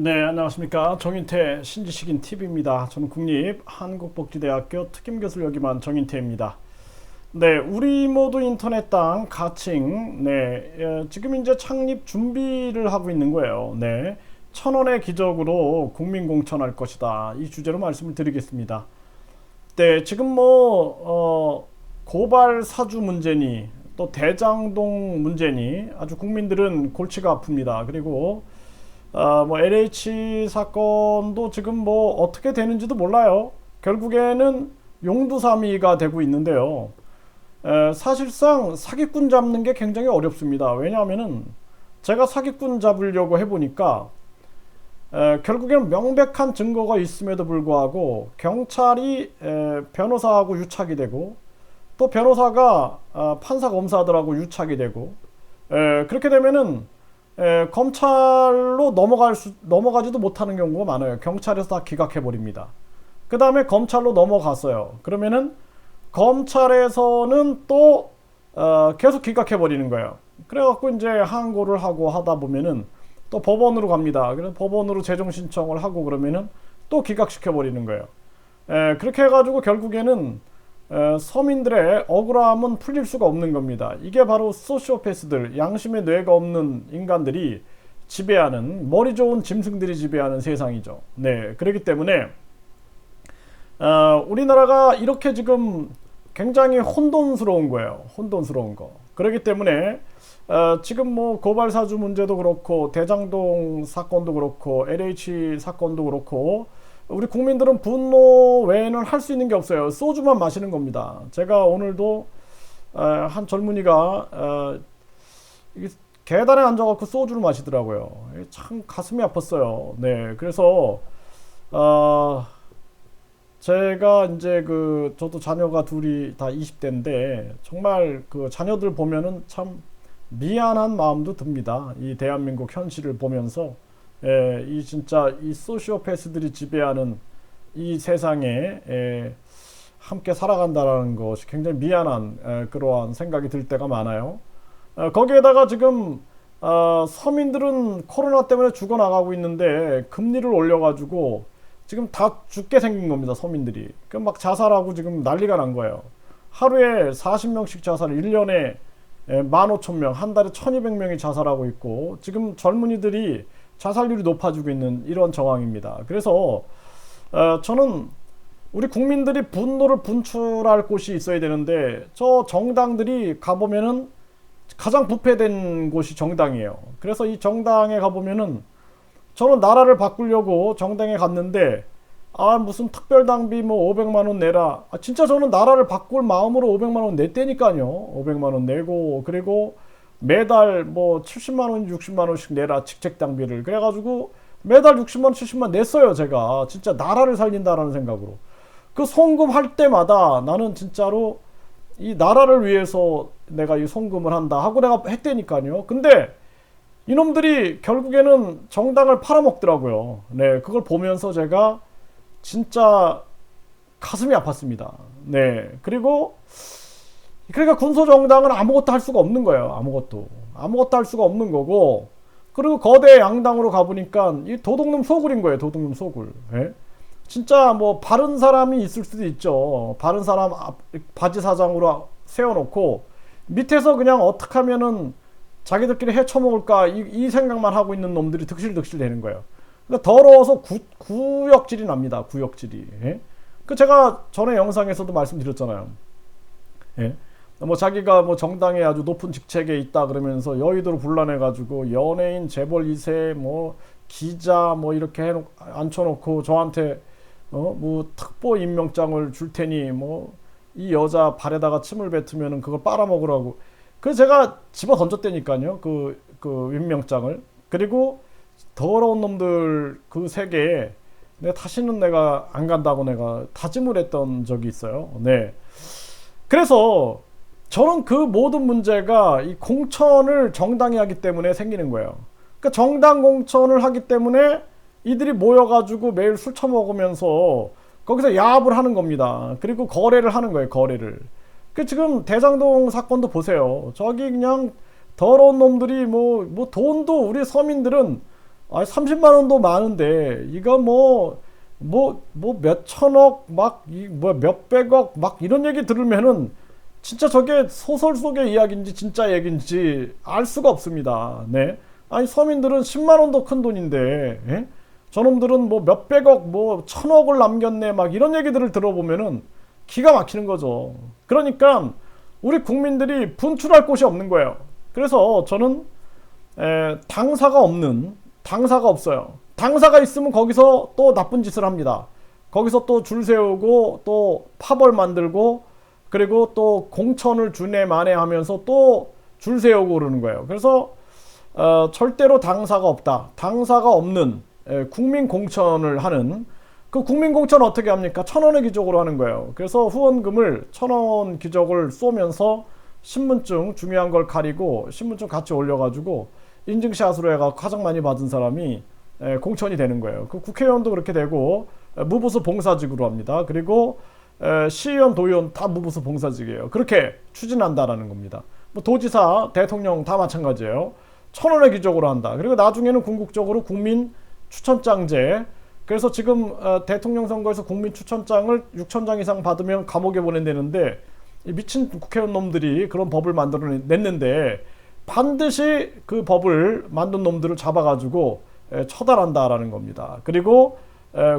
네, 안녕하십니까. 정인태 신지식인 TV입니다. 저는 국립 한국복지대학교 특임교수를 역임한 정인태입니다. 네, 우리 모두 인터넷 당 가칭, 네, 예, 지금 이제 창립 준비를 하고 있는 거예요. 네, 천 원의 기적으로 국민 공천할 것이다. 이 주제로 말씀을 드리겠습니다. 네, 지금 뭐, 어, 고발 사주 문제니, 또 대장동 문제니 아주 국민들은 골치가 아픕니다. 그리고 어, 뭐 LH 사건도 지금 뭐 어떻게 되는지도 몰라요. 결국에는 용두사미가 되고 있는데요. 에, 사실상 사기꾼 잡는 게 굉장히 어렵습니다. 왜냐하면은 제가 사기꾼 잡으려고 해보니까 에, 결국에는 명백한 증거가 있음에도 불구하고 경찰이 에, 변호사하고 유착이 되고 또 변호사가 아, 판사 검사들하고 유착이 되고 에, 그렇게 되면은 에, 검찰로 넘어갈 수, 넘어가지도 못하는 경우가 많아요. 경찰에서 다 기각해 버립니다. 그 다음에 검찰로 넘어갔어요. 그러면은 검찰에서는 또 어, 계속 기각해 버리는 거예요. 그래갖고 이제 항고를 하고 하다 보면은 또 법원으로 갑니다. 그래서 법원으로 재정 신청을 하고 그러면은 또 기각시켜 버리는 거예요. 에, 그렇게 해가지고 결국에는 에, 서민들의 억울함은 풀릴 수가 없는 겁니다. 이게 바로 소시오패스들, 양심의 뇌가 없는 인간들이 지배하는 머리 좋은 짐승들이 지배하는 세상이죠. 네, 그렇기 때문에 어, 우리나라가 이렇게 지금 굉장히 혼돈스러운 거예요. 혼돈스러운 거. 그렇기 때문에 어, 지금 뭐 고발 사주 문제도 그렇고 대장동 사건도 그렇고 LH 사건도 그렇고 우리 국민들은 분노 외에는 할 수 있는 게 없어요. 소주만 마시는 겁니다. 제가 오늘도 어, 한 젊은이가 계단에 앉아갖고 소주를 마시더라고요. 참 가슴이 아팠어요. 네, 그래서 어, 제가 이제 그 저도 자녀가 둘이 다 20대인데 정말 그 자녀들 보면은 참 미안한 마음도 듭니다. 이 대한민국 현실을 보면서 예, 이 진짜 이 소시오패스들이 지배하는 이 세상에 예, 함께 살아간다라는 것이 굉장히 미안한 예, 그러한 생각이 들 때가 많아요. 어, 거기에다가 지금 어, 서민들은 코로나 때문에 죽어나가고 있는데 금리를 올려가지고 지금 다 죽게 생긴 겁니다. 서민들이. 그막 자살하고 지금 난리가 난 거예요. 하루에 40명씩 자살, 1년에 15,000명, 한 달에 1,200명이 자살하고 있고 지금 젊은이들이 자살률이 높아지고 있는 이런 정황입니다. 그래서 어, 저는 우리 국민들이 분노를 분출할 곳이 있어야 되는데 저 정당들이 가보면은 가장 부패된 곳이 정당이에요. 그래서 이 정당에 가보면은 저는 나라를 바꾸려고 정당에 갔는데 아 무슨 특별당비 뭐 500만 원 내라. 아 진짜 저는 나라를 바꿀 마음으로 500만 원 냈다니까요. 500만 원 내고 그리고 매달 뭐 70만 원, 60만 원씩 내라 직책 당비를 그래가지고 매달 60만 원, 70만 원 냈어요 제가 진짜 나라를 살린다라는 생각으로 그 송금 할 때마다 나는 진짜로 이 나라를 위해서 내가 이 송금을 한다 하고 내가 했다니까요. 근데 이놈들이 결국에는 정당을 팔아먹더라고요. 네, 그걸 보면서 제가 진짜 가슴이 아팠습니다. 네, 그리고 그러니까 군소정당은 아무것도 할 수가 없는 거예요. 아무것도. 아무것도 할 수가 없는 거고. 그리고 거대 양당으로 가보니까 이 도둑놈 소굴인 거예요. 도둑놈 소굴. 예? 진짜 뭐 바른 사람이 있을 수도 있죠. 바른 사람 바지 사장으로 세워놓고 밑에서 그냥 어떻게 하면은 자기들끼리 헤쳐먹을까 이, 이, 생각만 하고 있는 놈들이 득실득실 되는 거예요. 그러니까 더러워서 구, 구역질이 납니다. 구역질이. 예? 그 제가 전에 영상에서도 말씀드렸잖아요. 예? 뭐 자기가 뭐 정당에 아주 높은 직책에 있다 그러면서 여의도로 불러내 가지고 연예인 재벌 2세 뭐 기자 뭐 이렇게 해 앉혀놓고 저한테 어 뭐 특보 임명장을 줄 테니 뭐 이 여자 발에다가 침을 뱉으면은 그걸 빨아먹으라고. 그래서 제가 집어 던졌다니까요 그 그 임명장을. 그리고 더러운 놈들 그 세계에 내가 다시는 내가 안 간다고 내가 다짐을 했던 적이 있어요. 네. 그래서 저는 그 모든 문제가 이 공천을 정당이 하기 때문에 생기는 거예요. 그러니까 정당 공천을 하기 때문에 이들이 모여가지고 매일 술 처먹으면서 거기서 야합을 하는 겁니다. 그리고 거래를 하는 거예요, 거래를. 그 지금 대장동 사건도 보세요. 저기 그냥 더러운 놈들이 뭐, 뭐 돈도 우리 서민들은 아 30만 원도 많은데 이거 뭐 뭐 뭐 몇천억 막 이 뭐 몇백억 막 이런 얘기 들으면은 진짜 저게 소설 속의 이야기인지 진짜 얘기인지 알 수가 없습니다. 네. 아니 서민들은 10만 원도 큰 돈인데 예? 저놈들은 뭐 몇백억 뭐 천억을 남겼네 막 이런 얘기들을 들어보면은 기가 막히는 거죠. 그러니까 우리 국민들이 분출할 곳이 없는 거예요. 그래서 저는 에, 당사가 없는 당사가 없어요. 당사가 있으면 거기서 또 나쁜 짓을 합니다. 거기서 또 줄 세우고 또 파벌 만들고 그리고 또 공천을 주네 마네 하면서 또 줄 세우고 그러는 거예요. 그래서 어, 절대로 당사가 없다. 당사가 없는 에, 국민 공천을 하는 그 국민 공천 어떻게 합니까? 천 원의 기적으로 하는 거예요. 그래서 후원금을 천 원 기적을 쏘면서 신분증 중요한 걸 가리고 신분증 같이 올려가지고 인증샷으로 해가 가장 많이 받은 사람이 에, 공천이 되는 거예요. 그 국회의원도 그렇게 되고 에, 무부수 봉사직으로 합니다. 그리고 에, 시의원, 도의원 다 무부수 봉사직이에요. 그렇게 추진한다라는 겁니다. 뭐 도지사, 대통령 다 마찬가지예요. 천 원의 기적으로 한다. 그리고 나중에는 궁극적으로 국민 추천장제. 그래서 지금 어, 대통령 선거에서 국민 추천장을 6천 장 이상 받으면 감옥에 보낸다는데 이 미친 국회의원 놈들이 그런 법을 만들어냈는데 반드시 그 법을 만든 놈들을 잡아가지고 에, 처단한다라는 겁니다. 그리고 에,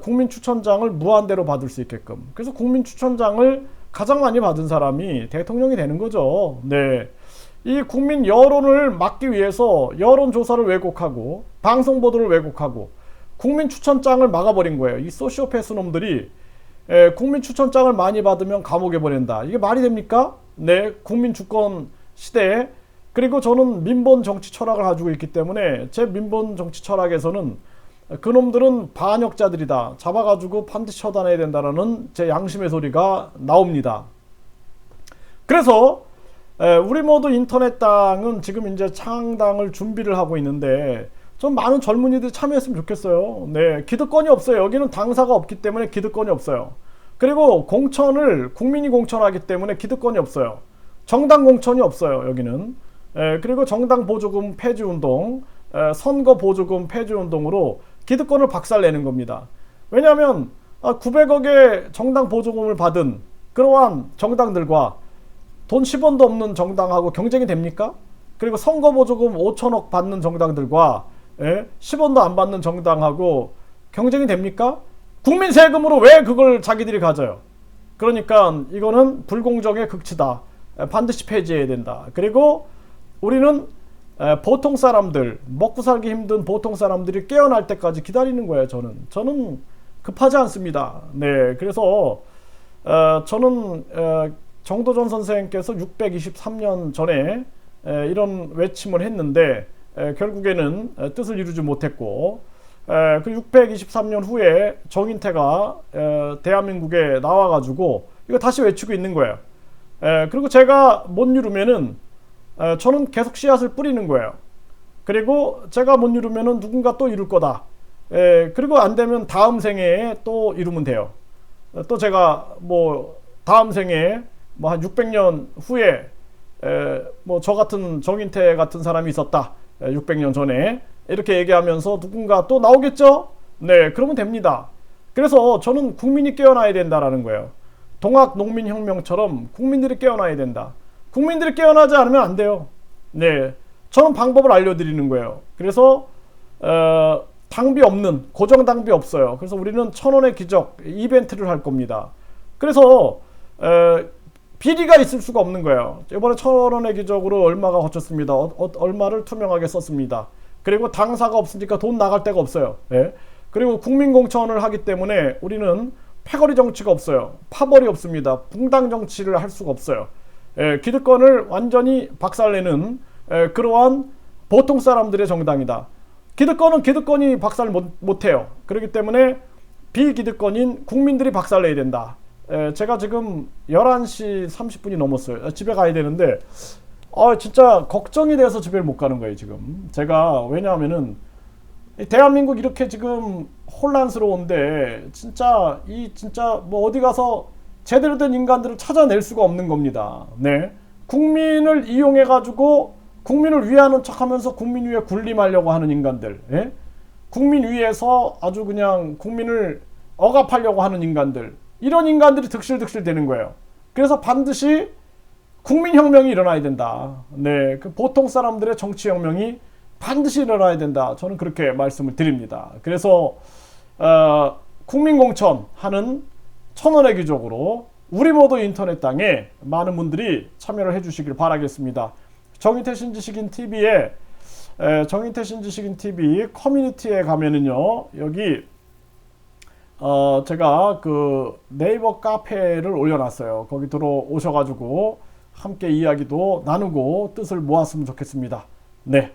국민 추천장을 무한대로 받을 수 있게끔. 그래서 국민 추천장을 가장 많이 받은 사람이 대통령이 되는 거죠. 네. 이 국민 여론을 막기 위해서 여론 조사를 왜곡하고 방송 보도를 왜곡하고 국민 추천장을 막아버린 거예요. 이 소시오패스 놈들이 에, 국민 추천장을 많이 받으면 감옥에 보낸다. 이게 말이 됩니까? 네, 국민 주권 시대에 그리고 저는 민본 정치 철학을 가지고 있기 때문에 제 민본 정치 철학에서는 그놈들은 반역자들이다. 잡아가지고 반드시 처단해야 된다라는 제 양심의 소리가 나옵니다. 그래서 에, 우리 모두 인터넷 당은 지금 이제 창당을 준비를 하고 있는데 좀 많은 젊은이들이 참여했으면 좋겠어요. 네, 기득권이 없어요. 여기는 당사가 없기 때문에 기득권이 없어요. 그리고 공천을 국민이 공천하기 때문에 기득권이 없어요. 정당 공천이 없어요. 여기는. 에, 그리고 정당 보조금 폐지 운동, 에, 선거 보조금 폐지 운동으로 기득권을 박살내는 겁니다. 왜냐하면 아, 900억의 정당 보조금을 받은 그러한 정당들과 돈 10원도 없는 정당하고 경쟁이 됩니까? 그리고 선거 보조금 5천억 받는 정당들과 예? 10원도 안 받는 정당하고 경쟁이 됩니까? 국민 세금으로 왜 그걸 자기들이 가져요? 그러니까 이거는 불공정의 극치다. 에, 반드시 폐지해야 된다. 그리고 우리는 에, 보통 사람들 먹고 살기 힘든 보통 사람들이 깨어날 때까지 기다리는 거예요. 저는 저는 급하지 않습니다. 네, 그래서 어, 저는 어, 정도전 선생께서 623년 전에 에, 이런 외침을 했는데 에, 결국에는 에, 뜻을 이루지 못했고 에, 그 623년 후에 정인태가 에, 대한민국에 나와가지고 이거 다시 외치고 있는 거예요. 에, 그리고 제가 못 이루면은 에, 저는 계속 씨앗을 뿌리는 거예요. 그리고 제가 못 이루면은 누군가 또 이룰 거다. 에, 그리고 안 되면 다음 생에 또 이루면 돼요. 어, 또 제가 뭐 다음 생에 뭐 한 600년 후에 뭐 저 같은 정인태 같은 사람이 있었다. 에, 600년 전에 이렇게 얘기하면서 누군가 또 나오겠죠? 네, 그러면 됩니다. 그래서 저는 국민이 깨어나야 된다라는 거예요. 동학 농민혁명처럼 국민들이 깨어나야 된다. 국민들이 깨어나지 않으면 안 돼요. 네, 저는 방법을 알려드리는 거예요. 그래서 어, 당비 없는 고정 당비 없어요. 그래서 우리는 천 원의 기적 이벤트를 할 겁니다. 그래서 어, 비리가 있을 수가 없는 거예요. 이번에 천 원의 기적으로 얼마가 거쳤습니다. 어, 어, 얼마를 투명하게 썼습니다. 그리고 당사가 없으니까 돈 나갈 데가 없어요. 예. 그리고 국민 공천을 하기 때문에 우리는 패거리 정치가 없어요. 파벌이 없습니다. 붕당 정치를 할 수가 없어요. 예, 기득권을 완전히 박살내는 예, 그러한 보통 사람들의 정당이다. 기득권은 기득권이 박살 못, 못해요. 그렇기 때문에 비기득권인 국민들이 박살내야 된다. 예, 제가 지금 11시 30분이 넘었어요. 집에 가야 되는데 아 진짜 걱정이 돼서 집에 못 가는 거예요 지금. 제가 왜냐하면은 이 대한민국 이렇게 지금 혼란스러운데 진짜 이 진짜 뭐 어디 가서 제대로 된 인간들을 찾아낼 수가 없는 겁니다. 네. 국민을 이용해 가지고 국민을 위하는 척하면서 국민 위에 군림하려고 하는 인간들. 예? 국민 위에서 아주 그냥 국민을 억압하려고 하는 인간들 이런 인간들이 득실득실 되는 거예요. 그래서 반드시 국민혁명이 일어나야 된다. 네, 그 보통 사람들의 정치혁명이 반드시 일어나야 된다. 저는 그렇게 말씀을 드립니다. 그래서 어, 국민공천 하는 천원의 귀족으로 우리 모두 인터넷 땅에 많은 분들이 참여를 해주시길 바라겠습니다. 정인태 신지식인 TV에 정인태 신지식인 TV 커뮤니티에 가면은요 여기 어 제가 그 네이버 카페를 올려놨어요. 거기 들어오셔가지고 함께 이야기도 나누고 뜻을 모았으면 좋겠습니다. 네.